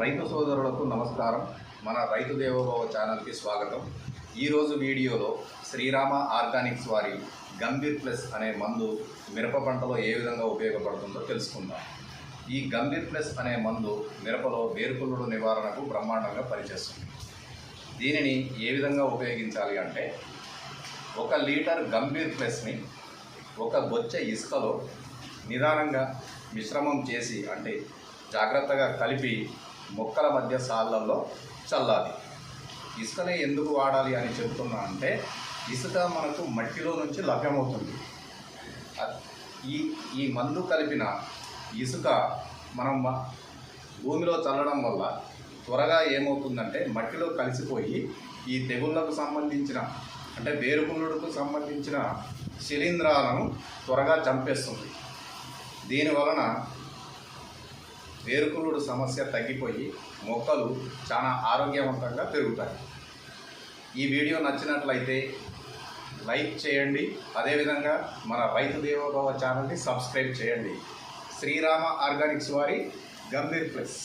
రైతు సోదరులకు నమస్కారం. మన రైతు దేవోభవ ఛానల్కి స్వాగతం. ఈరోజు వీడియోలో శ్రీరామ ఆర్గానిక్స్ వారి గంభీర్ ప్లస్ అనే మందు మిరప పంటలో ఏ విధంగా ఉపయోగపడుతుందో తెలుసుకుందాం. ఈ గంభీర్ ప్లస్ అనే మందు మిరపలో వేరుకుళ్ళుడు నివారణకు బ్రహ్మాండంగా పనిచేస్తుంది. దీనిని ఏ విధంగా ఉపయోగించాలి అంటే ఒక లీటర్ గంభీర్ ప్లస్ని ఒక బొచ్చ ఇసుకలో నిదానంగా మిశ్రమం చేసి అంటే జాగ్రత్తగా కలిపి మొక్కల మధ్య సాళ్ళల్లో చల్లాలి. ఇసుకనే ఎందుకు వాడాలి అని చెప్తున్నా అంటే ఇసుక మనకు మట్టిలో నుంచి లభ్యమవుతుంది. ఈ ఈ మందు కలిపిన ఇసుక మనం భూమిలో చల్లడం వల్ల త్వరగా ఏమవుతుందంటే మట్టిలో కలిసిపోయి ఈ తెగుళ్ళకు సంబంధించిన అంటే వేరుకుళ్ళుడుకు సంబంధించిన శిలీంధ్రాలను త్వరగా చంపేస్తుంది. దీని వలన వేరుకుళ్ళుడు సమస్య తగ్గిపోయి మొక్కలు చాలా ఆరోగ్యవంతంగా పెరుగుతాయి. ఈ వీడియో నచ్చినట్లయితే లైక్ చేయండి. అదేవిధంగా మన రైతు దేవోభవ ఛానల్ని సబ్స్క్రైబ్ చేయండి. శ్రీరామ ఆర్గానిక్స్ వారి గంభీర్ ప్లస్.